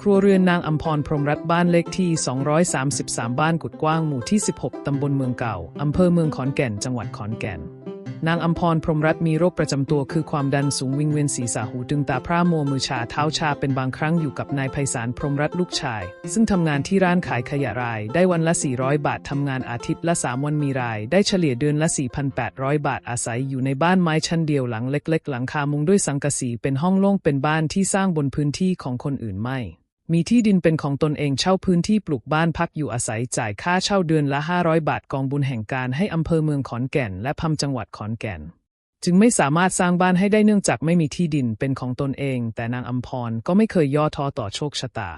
ครัวเรือนนางอัมพรพรหมรัตน์บ้านเลขที่ 233 บ้านกุดกว้างหมู่ที่ 16 ตำบลเมืองเก่า อำเภอเมืองขอนแก่น จังหวัดขอนแก่น นางอัมพรพรหมรัตน์มีโรคประจำตัวคือความดันสูงวิงเวียนศีรษะหูตึงตาพร่ามัวมือชาเท้าชาเป็นบางครั้งอยู่กับนายไพศาลพรหมรัตน์ลูกชาย ซึ่งทำงานที่ร้านขายขยะราย ได้วันละ 400 บาททำงานอาทิตย์ละ 3 วันมีราย ได้เฉลี่ยเดือนละ 4,800 บาทอาศัยอยู่ในบ้านไม้ชั้นเดียวหลังเล็ก ๆ หลังคามุงด้วยสังกะสีเป็นห้องโล่งเป็นบ้านที่สร้างบนพื้นที่ของคนอื่นไม่ มีที่ดินเป็นของตนเองเช่าพื้นที่ปลูกบ้านพักอยู่อาศัยจ่ายค่าเช่าเดือนละ 500 บาทกองบุญแห่งการให้อำเภอเมืองขอนแก่น และพำจังหวัดขอนแก่น จึงไม่สามารถสร้างบ้านให้ได้เนื่องจากไม่มีที่ดินเป็นของตนเอง แต่นางอัมพรก็ไม่เคยย่อท้อต่อโชคชะตา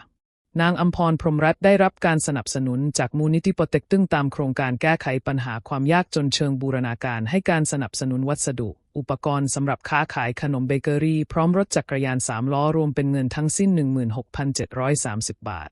นางอัมพรพรหมรัตน์ได้รับการสนับสนุนจากมูลนิธิปอเต็กตึ้งตามโครงการแก้ไขปัญหาความยากจนเชิงบูรณาการให้การสนับสนุนวัสดุ อุปกรณ์สำหรับค้าขายขนมเบเกอรี่ พร้อมรถจักรยานสามล้อรวมเป็นเงินทั้งสิ้น 16,730 บาท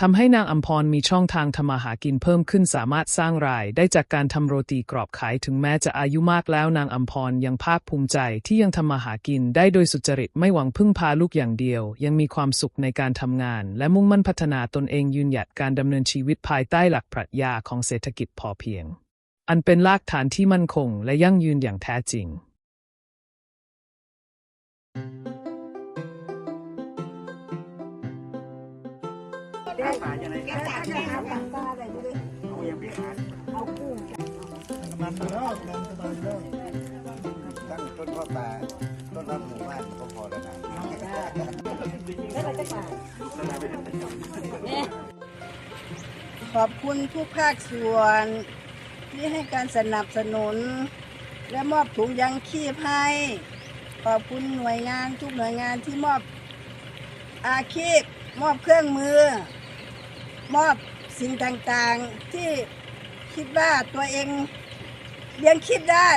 ทำให้นางอัมพรมีช่องทางทำมาหากินเพิ่มขึ้นสามารถสร้างรายได้จากการทำโรตีกรอบขายถึงแม้จะอายุมากแล้วนางอัมพรยังภาคภูมิใจที่ยังทำมาหากินได้โดยสุจริตไม่หวังพึ่งพาลูกอย่างเดียว ยังมีความสุขในการทำงาน และมุ่งมั่นพัฒนาตนเองยืนหยัดการดำเนินชีวิตภายใต้หลักปรัชญาของเศรษฐกิจพอเพียง อันเป็นรากฐานที่มั่นคงและยั่งยืนอย่างแท้จริง ได้ปลาจะไหนเอาอย่างพี่ขามันไปแล้วมันสบายแล้วตั้งต้นพ่อตาต้นรับหมู่บ้านก็พอแล้วนะขอบคุณทุกภาคส่วนที่ให้การสนับสนุน และมอบถุงยังชีพให้ ขอบคุณหน่วยงานทุกหน่วยงานที่มอบอาชีพมอบเครื่องมือ มอบสิ่งต่างๆที่คิดว่าตัวเองเลี้ยงคิดได้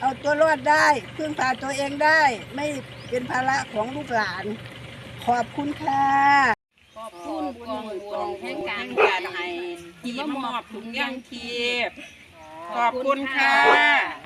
เอาตัวรอดได้พึ่งพาตัวเองได้ ไม่เป็นภาระของลูกหลาน ขอบคุณค่ะขอบคุณกองกองแห่งการการให้ที่มามอบถุงยางชีพขอบคุณค่ะ